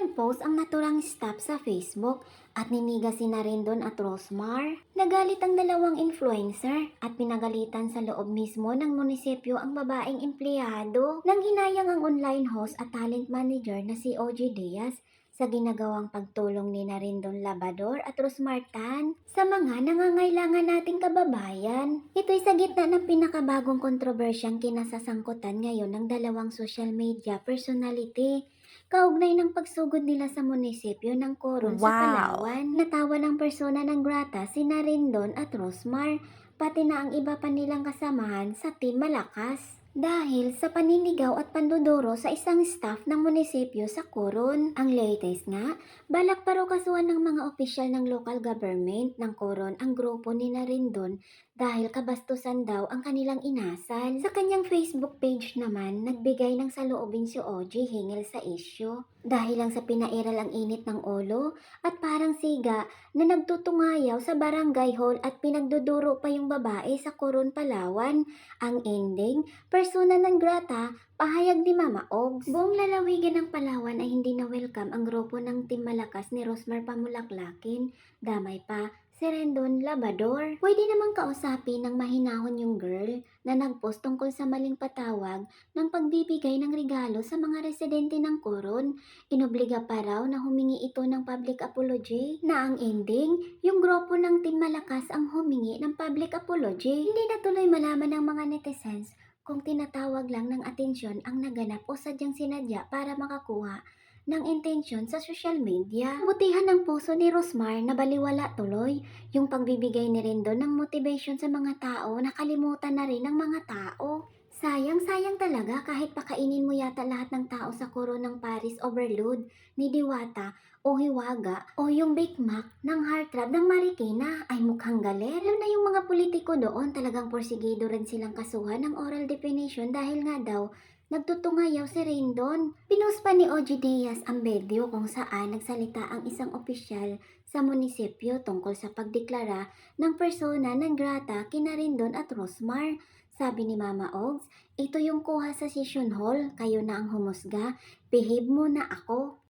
nag-post ang naturang staff sa Facebook at niniga si Narendon at Rosmar. Nagalit ang dalawang influencer at pinagalitan sa loob mismo ng munisipyo ang babaeng empleyado nang hinayang ang online host at talent manager na si OG Diaz sa ginagawang pagtulong ni Narendon Labador at Rosmar Tan sa mga nangangailangan nating kababayan. Ito'y sa gitna ng pinakabagong kontrobersyang kinasasangkutan ngayon ng dalawang social media personality kaugnay ng pagsugod nila sa munisipyo ng Coron sa Wow. Palawan. Natawa ng persona ng Grata si Narendon at Rosmar, pati na ang iba pa nilang kasamahan sa Team Malakas. Dahil sa paninigaw at panduduro sa isang staff ng munisipyo sa Coron. Ang latest nga, balak pa raw kasuhan ng mga opisyal ng local government ng Coron ang grupo ni Narendon dahil kabastusan daw ang kanilang inasal. Sa kanyang Facebook page naman, nagbigay ng saloobin si OG hingil sa issue. Dahil lang sa pinairal ang init ng ulo at parang siga na nagtutungayaw sa barangay hall at pinagduduro pa yung babae sa Coron, Palawan. Ang ending, persona ng grata, pahayag ni Mama Ogs. Buong lalawigan ng Palawan ay hindi na welcome ang grupo ng Team Malakas ni Rosmar Pamulaklakin. Damay pa, si Rendon Labador. Pwede namang kausapin ng mahinahon yung girl na nagpost tungkol sa maling patawag ng pagbibigay ng regalo sa mga residente ng Coron. Inobliga pa raw na humingi ito ng public apology na ang ending, yung grupo ng Team Malakas ang humingi ng public apology. Hindi na tuloy malaman ng mga netizens kung tinatawag lang ng atensyon ang naganap o sadyang sinadya para makakuha ng intensyon sa social media. Butihan ng puso ni Rosmar na baliwala tuloy yung pagbibigay ni Rendon ng motivation sa mga tao na kalimutan na rin ng mga tao. Sayang-sayang talaga kahit pakainin mo yata lahat ng tao sa kuro ng Paris Overload ni Diwata o Hiwaga o yung Big Mac ng Heartthrob ng Marikina ay mukhang galer. Lalo na yung mga politiko doon talagang porsigido rin silang kasuhan ng oral definition dahil nga daw nagtutungayaw si Rendon. Pinost pa ni OG Diaz ang video kung saan nagsalita ang isang opisyal sa munisipyo tungkol sa pagdeklara ng persona ng grata kina Rendon at Rosmar. Sabi ni Mama Ogs, ito yung kuha sa session hall, kayo na ang humusga, behave mo na ako.